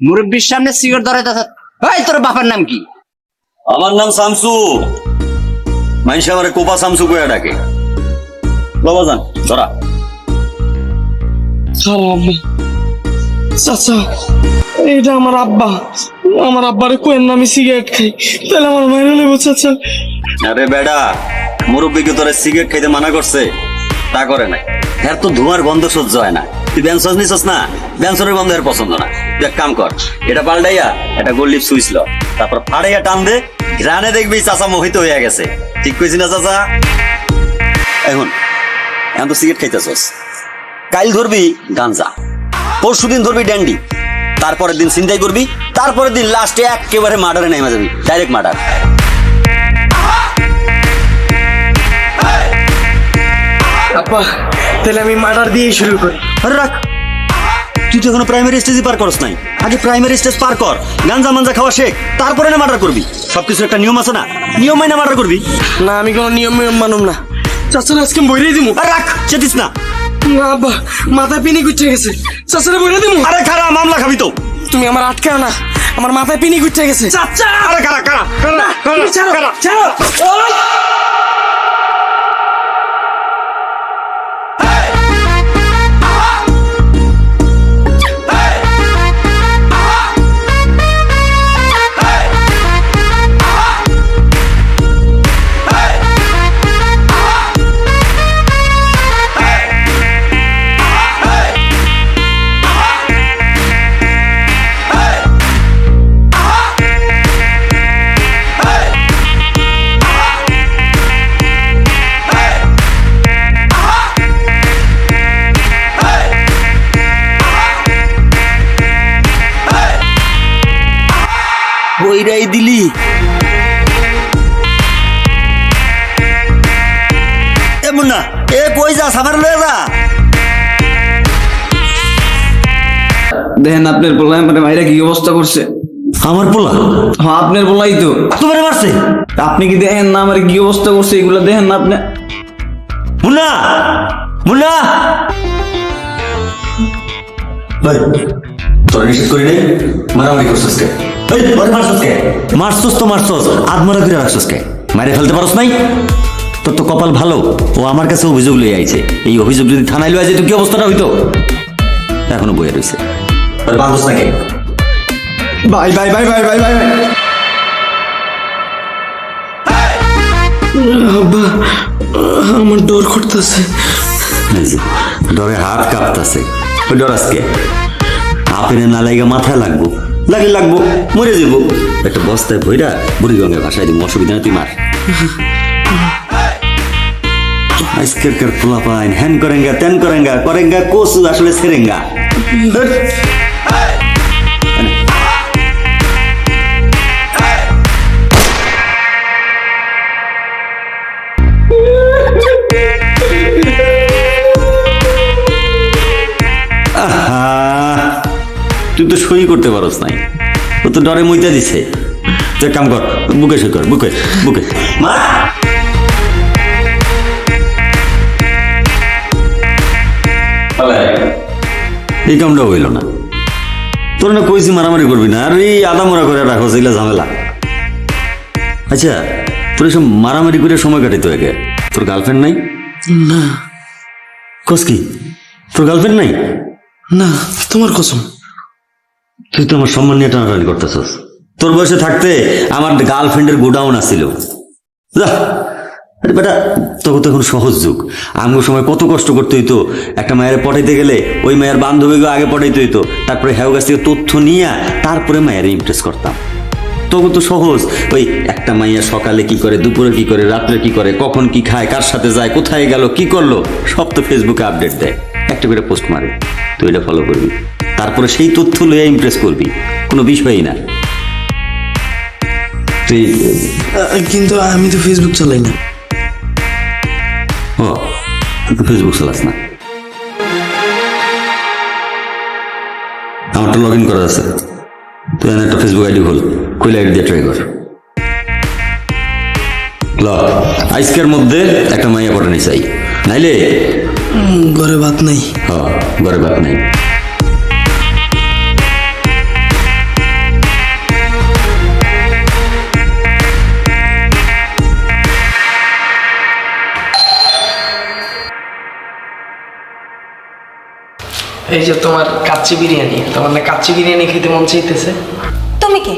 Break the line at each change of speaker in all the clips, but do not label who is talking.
মুরব্বীর সামনে সিগারেট ধরে ওই তোর বাবার নাম কি?
আমার নাম শামসু মানুষ আমার কোপা শামসু কয়ে ডাকে। বাবা যান ধরা।
চাচা এটা আমার আব্বা। আমার আব্বারে কোয়েন না আমি সিগারেট খাই। তাহলে আমার মাইনে নেব চাচা।
আরে বেডা মুরব্বীকে তোরা সিগারেট খাইতে মানা করছে। তা করে নাই। এর তো ধোঁয়ার গন্ধ সহ্য হয় না। তুই ব্যানসস নিছস না ব্যানসনের গন্ধ এর পছন্দ না। তুই এক কাম কর, এটা পাল্টাইয়া এটা গোল্লিপ সুইচ ল। তারপর ফাড়াইয়া টান দে ঘ্রানে দেখবি চাচা মোহিত হইয়া গেছে। ঠিক কইছি না চাচা? এখন এখন তো সিগারেট খাইতেছস। কাইল ধরবি গাঞ্জা, পরশু দিন ধরবি ড্যান্ডি তারপরের দিন চিন্তাই করবি, তারপরের দিন লাস্টে একেবারে মার্ডারে নেমে যাবি ডাইরেক্ট মার্ডার
আব্বা, তাহলে আমি মার্ডার দিয়ে শুরু করি।
আরে রাখ। তুই তো এখনও প্রাইমারি স্টেজই পার করস নাই। আগে প্রাইমারি স্টেজ পার কর। গাঞ্জা মাঞ্জা খাওয়া শেখ। তারপরে না মার্ডার করবি। সবকিছু একটা নিয়ম আছে না? নিয়ম মাইনা মার্ডার করবি।
না আমি কোনো নিয়ম নিয়ম মানুম না। চাচারা আজকে বইরে দিমু।
আরে রাখ চেতিস না।
না আব্বা মাথায় পিনি গুচ্ছে গেছে। চাচারা বইরে দিমু।
আরে খারা মামলা খাবি তো।
তুমি আমার আটকাও না। আমার মাথায় পিনি গুচ্ছে গেছে। চাচা
আরে খারা খারা খারা
ছাড়ো ছাড়ো।
বইরাই দিলি। এমন না এ কই যা সামার লয়ে যা।
দেখেন আপনার পোলা মানে ভাইরা কি অবস্থা করছে?
আমার পোলা?
হ্যাঁ আপনার পোলাই তো।
তোমার মারছে?
আপনি কি দেখেন না আমার কি অবস্থা করছে? এগুলো দেখেন না আপনি
মুন্না! মুন্না! ভাই তোর নিষেধ করি নাই? মারামারি করছিস মারছিস তো মারছিস আত্মরা করে রাখছিস কে মারে ফেলতে পারস নাই? তোর তো কপাল ভালো। ও আমার কাছে অভিযোগ লই আইছে। এই অভিযোগ যদি থানায় লই যেত কি অবস্থাটা হইতো? এখনও বইয়ে রইছে। ওরে বাঁধস না কে?
ভাই ভাই ভাই ভাই ভাই ভাই
আব্বা আমার ডর করতেছে।
ডরে হাত কাঁপতাছে। ওই ডর আজকে আপেনে না লাগা মাথায় লাগবো। লাগে লাগবো, মরে যাব একটা বস্তায় ভইরা বুড়ি গঙ্গে ভাষায় দিব, অসুবিধা না তুই মার আইসকের কার পোলা পাইন, হ্যান করেঙ্গা তেন করেঙ্গা করেঙ্গা কোসু আসলে সেরেঙ্গা। করতে পারস নাই। ও তো ডরে মইতা দিছে। তুই কাম কর বুকে সই কর বুকে বুকে। মা! এই কামটা হইল না। তোর না কইছি মারামারি করবি না আর এই আদা মরা করে রাখো এগুলা ঝামেলা। আচ্ছা তোর এসব মারামারি করে সময় কাটাইতো একে তোর গার্লফ্রেন্ড নাই?
না।
কস কি? তোর গার্লফ্রেন্ড নাই?
না তোমার কসম।
তুই তো আমার সম্মান নিয়ে টানাটানি করতেছস। তোর বয়সে থাকতে আমার গার্লফ্রেন্ডের গোডাউন আরে বেটা, তোকে তো এখন সহজ যুগ। আমগো সময় কত কষ্ট করতে হইতো। একটা মায়ের পটাইতে গেলে ওই মায়ের বান্ধবীকে আগে পটাইতে হইতো। তারপরে হ্যাও কাছ থেকে তথ্য নিয়ে তারপরে মায়ের ইমপ্রেস করতাম। তবু তো সহজ। ওই একটা মাইয়া সকালে কি করে, দুপুরে কি করে, রাত্রে কি করে, কখন কি খায়, কার সাথে যায়, কোথায় গেল, কি করল, সব তো ফেসবুকে আপডেট দেয়। একটা করে পোস্ট মারে। তুই এটা ফলো করবি। তারপরে সেই তথ্য লইয়া ইমপ্রেস করবি। কোনো বিষয়ই না। তুই
কিন্তু আমি তো ফেসবুক চালাই না।
ও তুই তো ফেসবুক চালাস না। আমারটা লগ ইন করা আছে। তুই একটা ফেসবুক আইডি খোল। খুলে আইডি দিয়ে ট্রাই কর। ল আজকের মধ্যে একটা মাইয়া পটানি চাই। নাইলে?
ঘরে ভাত নাই।
হ ঘরে বাদ নাই।
এই যে তোমার কাচ্চি বিরিয়ানি তোমার না কাচ্চি বিরিয়ানি খেতে মন চাইতেছে?
তুমি কে?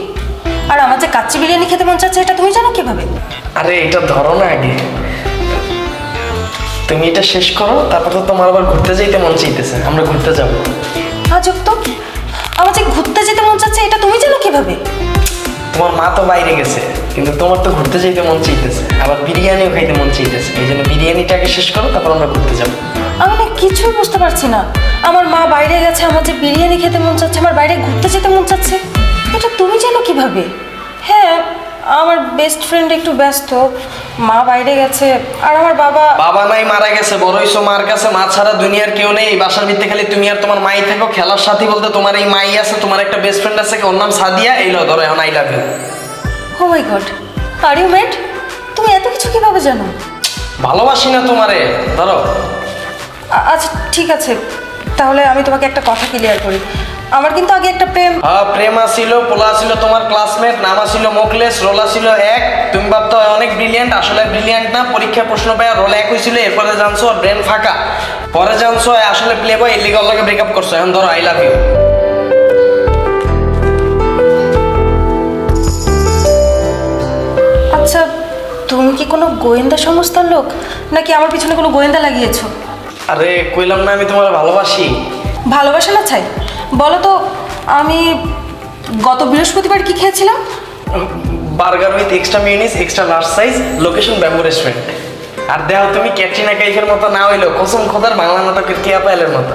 আর আমার যে কাচ্চি বিরিয়ানি খেতে মন চাচ্ছে এটা তুমি জানো কীভাবে?
আরে এটা ধরো না আগে। তুমি এটা শেষ করো তারপর তো তোমার আবার ঘুরতে যাইতে মন চাইতেছে আমরা ঘুরতে যাব।
আজব তো। আমার যে ঘুরতে যেতে মন চাচ্ছে এটা তুমি জানো কীভাবে?
তোমার মা তো বাইরে গেছে কিন্তু তোমার তো ঘুরতে যাইতে মন চাইতেছে আবার বিরিয়ানিও খাইতে মন চাইতেছে। এই জন্য বিরিয়ানিটাকে শেষ করো তারপর আমরা ঘুরতে যাব।
আমি না কিছুই বুঝতে পারছি না। আমার মা বাইরে গেছে আমার যে বিরিয়ানি খেতে মন চাচ্ছে আমার বাইরে ঘুরতে যেতে মন চাচ্ছে। এটা তুমি জানো কীভাবে? হ্যাঁ আমার বেস্ট ফ্রেন্ড একটু ব্যস্ত। মা বাইরে গেছে আর আমার বাবা
বাবা নাই মারা গেছে বড় হইছো মার কাছে মা ছাড়া দুনিয়ার কেউ নেই। এই বাসার ভিত্তি খালি তুমি আর তোমার মাই থাকো। খেলার সাথী বলতে তোমার এই মাই আছে তোমার একটা বেস্ট ফ্রেন্ড আছে ওর নাম সাদিয়া। এই লো ধরো এখন I love you
oh my god are you mad তুমি এত কিছু কীভাবে জানো?
ভালোবাসি না তোমারে ধরো।
আচ্ছা ঠিক আছে। তাহলে আমি তোমাকে একটা কথা ক্লিয়ার করি। আমার কিন্তু আগে একটা প্রেম
হ্যাঁ প্রেমা ছিল পোলা ছিল তোমার ক্লাসমেট নামা ছিল মোকলেস রোলা ছিল এক। তুমি ভাবতো অনেক ব্রিলিয়ান্ট আসলে ব্রিলিয়ান্ট না। পরীক্ষায় প্রশ্ন পায় রোল এক হয়েছিল এরপরে জানছো ব্রেন ফাঁকা। পরে জানছো আসলে প্লে বয় ইলিগাল লাগে ব্রেকআপ করছ। এখন ধরো আই লাভ ইউ
আচ্ছা তুমি কি কোনো গোয়েন্দা সংস্থার লোক? নাকি আমার পিছনে কোনো গোয়েন্দা লাগিয়েছো?
আরে কইলাম না আমি তোমার ভালোবাসি।
ভালোবাসা না চাই বলো তো আমি গত বৃহস্পতিবার কি খেয়েছিলাম?
Burger with extra mayonnaise extra large size location bamboo restaurant আর দেখো তুমি ক্যাটরিনা কাইফের মতো না হইল কসম খোদার বাংলা নাটকের কেয়া পাইলের মতো।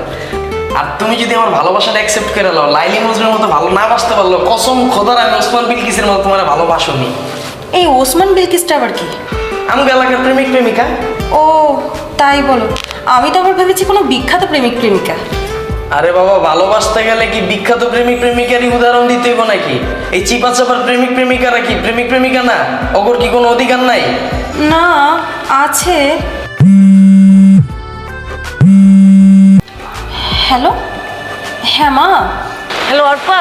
আর তুমি যদি আমার ভালোবাসাটা অ্যাকসেপ্ট করে নাও লাইলি মজনুর মতো ভালো না বাসতে পারল কসম খোদার আমি ওসমান বিলকিসের মতো তোমার ভালোবাসনি।
এই ওসমান বিলকিসটা আবার কি?
আমি এলাকার প্রেমিক প্রেমিকা।
ও তাই বলো। আমি তো আবার ভেবেছি কোনো বিখ্যাত প্রেমিক প্রেমিকা।
আরে বাবা ভালোবাসতে গেলে কি বিখ্যাত প্রেমিক প্রেমিকারই উদাহরণ দিতে হইব নাকি? এই চিপা চাপার প্রেমিক প্রেমিকারা কি প্রেমিক প্রেমিকা না? ওগর কি কোনো অধিকার নাই?
না আছে। হ্যালো? হ্যাঁ মা।
হ্যালো অর্পা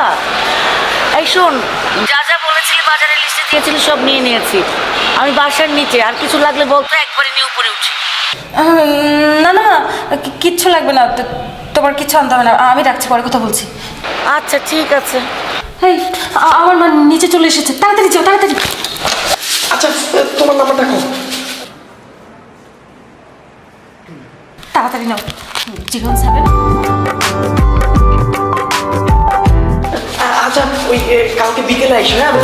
এই শোন যা যা বলেছিলি বাজারে লিস্টে দিয়েছিলি সব নিয়ে নিয়েছি। আমি বাসার নিচে আর কিছু লাগলে বলতো একবারে নিয়ে উপরে উঠি।
না না কিচ্ছু লাগবে না তোমার কিচ্ছু আনতে হবে না আমি রাখছি পরে কথা বলছি।
আচ্ছা ঠিক আছে।
এই আমার মা নিচে চলে এসেছে তাড়াতাড়ি যাও তাড়াতাড়ি।
আচ্ছা তোমার নাম্বারটা কো।
তাড়াতাড়ি নাও জিরো সেভেন
আচ্ছা ওই কালকে বিকেলে আইসো হ্যাঁ?